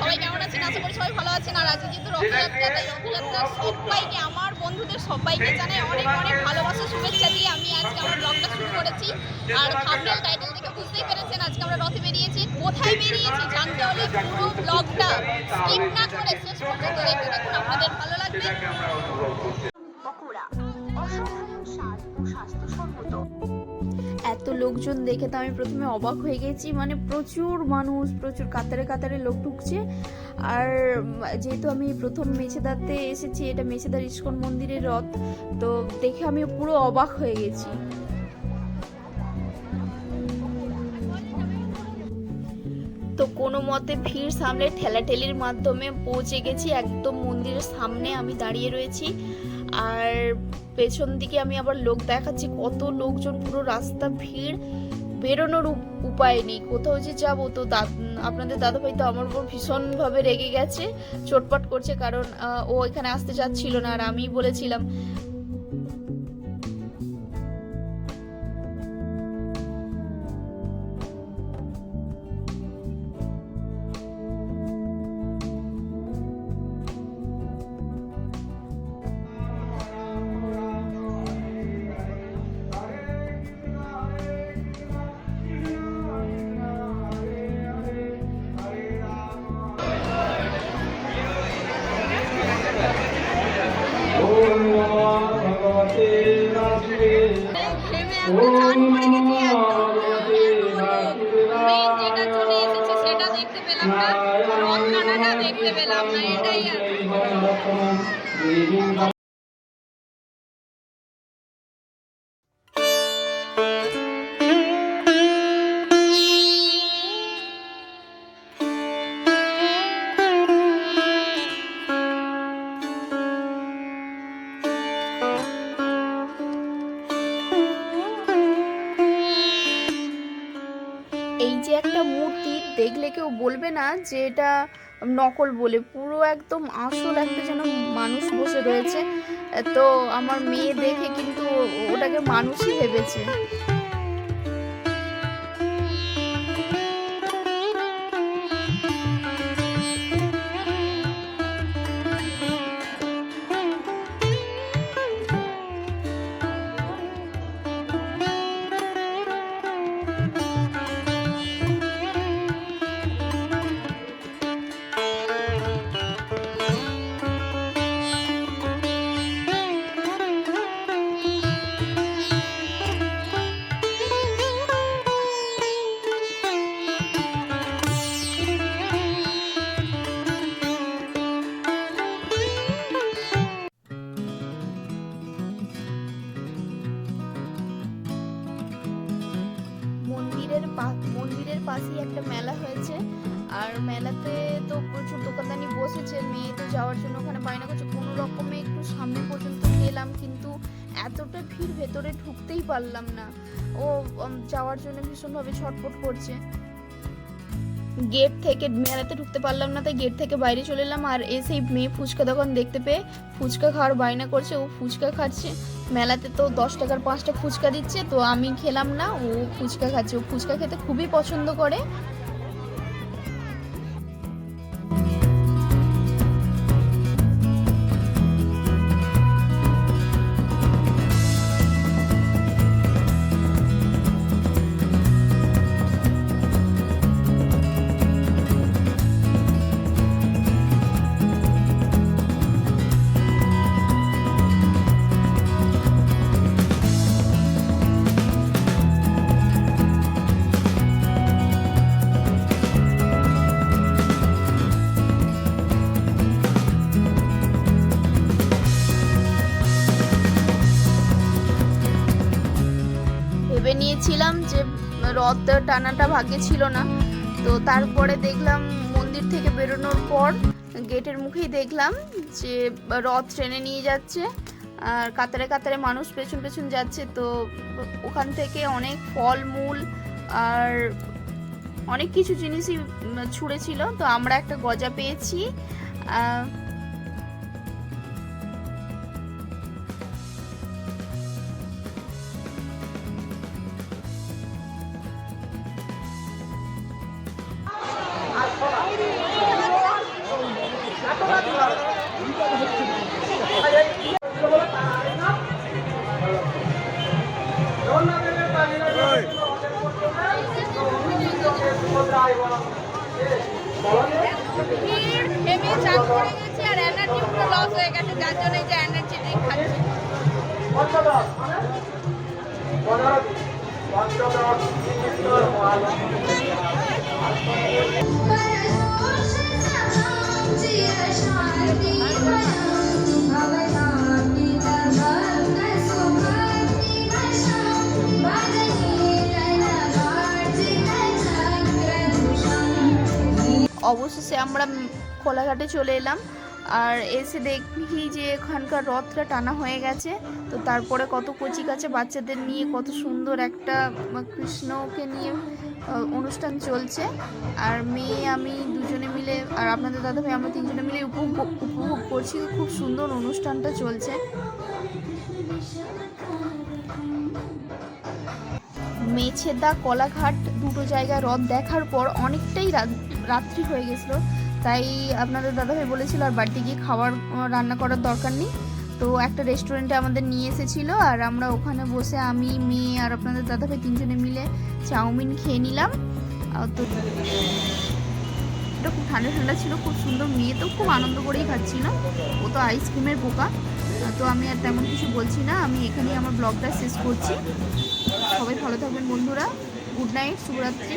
সবাই কেমন আছেন? আশা করি সবাই ভালো আছেন। আর আজকে যেহেতু রথযাত্রা, তাই রথযাত্রার সবাইকে, আমার বন্ধুদের সবাইকে জানাই অনেক অনেক ভালোবাসা, শুভেচ্ছা দিয়ে আমি আজকে আমার ব্লগটা শুরু করেছি। আর থাম্বনেল টাইটেল দেখে বুঝতেই পেরেছেন, আজকে আমরা রথে বেরিয়েছি। কোথায় বেরিয়েছি জানতে হলে পুরো ব্লগটা স্কিপ না করে শেষ পর্যন্ত দেখতে দেখুন আপনাদের ভালো লাগবে। পকোড়া অসাধারণ স্বাদ ও স্বাস্থ্যসম্মত। লোকজন দেখে তো আমি প্রথমে অবাক হয়ে গেছি। মানে প্রচুর মানুষ, প্রচুর কাতারে কাতারে লোক ঢুকছে। আর যেহেতু আমি প্রথম মেছেদারতে এসেছি, এটা মেছেদার ইস্কন মন্দিরের রথ, তো দেখে আমি পুরো অবাক হয়ে গেছি। তো কোনো মতে ভিড় সামলে ঠেলাঠেলির মাধ্যমে পৌঁছে গেছি। একদম মন্দিরের সামনে আমি দাঁড়িয়ে রয়েছি। আর পেছন দিকে আমি আবার লোক দেখাচ্ছি। কত লোকজন, পুরো রাস্তা ভিড়। বেরোনোর উপায় নেই। কোথাও যে যাব তো আপনাদের দাদাভাই তো আমার উপর ভীষণভাবে রেগে গেছে, চটপট করছে। কারণ ও এখানে আসতে চাচ্ছিল না। আর আমি বলেছিলাম দেখতে পেলাম না এটাই আর দেখলে কেউ বলবে না যে এটা নকল বলে। পুরো একদম আসল একটা যেন মানুষ বসে রয়েছে। তো আমার মেয়ে দেখে কিন্তু ওটাকে মানুষই ভেবেছে। মন্দিরের পাশেই একটা মেলা হয়েছে। আর মেলাতে তো প্রচুর দোকানদানি বসেছে। মেয়ে তো যাওয়ার জন্য ওখানে বায়না করছে। কোনো রকমে একটু সামনে পর্যন্ত গেলাম কিন্তু এতটা ভিড় ভেতরে ঢুকতেই পারলাম না। ও যাওয়ার জন্য ভীষণভাবে ছটফট করছে। গেট থেকে মেলাতে ঢুকতে পারলাম না, তাই গেট থেকে বাইরে চলে এলাম। আর এসেই মেয়ে ফুচকা দোকান দেখতে পেয়ে ফুচকা খাওয়ার বায়না করছে, ও ফুচকা খাচ্ছে। মেলাতে তো দশ টাকার পাঁচটা ফুচকা দিচ্ছে, তো আমি খেলাম না, ও ফুচকা খাচ্ছে। ও ফুচকা খেতে খুবই পছন্দ করে। ভেবে নিয়েছিলাম যে রথ টানাটা ভাগ্যে ছিল না। তো তারপরে দেখলাম মন্দির থেকে বেরোনোর পর গেটের মুখেই দেখলাম যে রথ ট্রেনে নিয়ে যাচ্ছে আর কাতারে কাতারে মানুষ পেছন পেছন যাচ্ছে। তো ওখান থেকে অনেক ফল, মূল আর অনেক কিছু জিনিসই ছুঁড়েছিল। তো আমরা একটা গজা পেয়েছি। হেভি চান করে গেছি আর এনার্জি পুরো লস হয়ে গেছে যার জন্য এই যে এনার্জি ড্রিঙ্ক খাচ্ছি পঞ্চদশ অবশেষে আমরা কোলাঘাটে চলে এলাম। আর এসে দেখি যে এখানকার রথটা টানা হয়ে গেছে। তো তারপরে কত কচি কাছে বাচ্চাদের নিয়ে কত সুন্দর একটা কৃষ্ণকে নিয়ে অনুষ্ঠান চলছে। আর মেয়ে, আমি দুজনে মিলে, আর আপনাদের দাদা ভাই আমরা তিনজনে মিলে উপভোগ উপভোগ করছি। খুব সুন্দর অনুষ্ঠানটা চলছে। মেছেদা, কলাঘাট দুটো জায়গায় রথ দেখার পর অনেকটাই রাত- রাত্রি হয়ে গেছিল। তাই আপনাদের দাদাভাই বলেছিল আর বাড়িতে গিয়ে খাবার রান্না করার দরকার নেই। তো একটা রেস্টুরেন্টে আমাদের নিয়ে এসেছিল আর আমরা ওখানে বসে আমি, মেয়ে আর আপনাদের দাদাভাই তিনজনে মিলে চাউমিন খেয়ে নিলাম। তো এটা খুব ঠান্ডা ঠান্ডা ছিল, খুব সুন্দর। মেয়ে তো খুব আনন্দ করেই খাচ্ছিল। ও তো আইসক্রিমের বোকা। তো আমি আর তেমন কিছু বলছি না। আমি এখানেই আমার ব্লগটা শেষ করছি। সবাই ভালো থাকবেন বন্ধুরা। গুড নাইট শুভরাত্রি।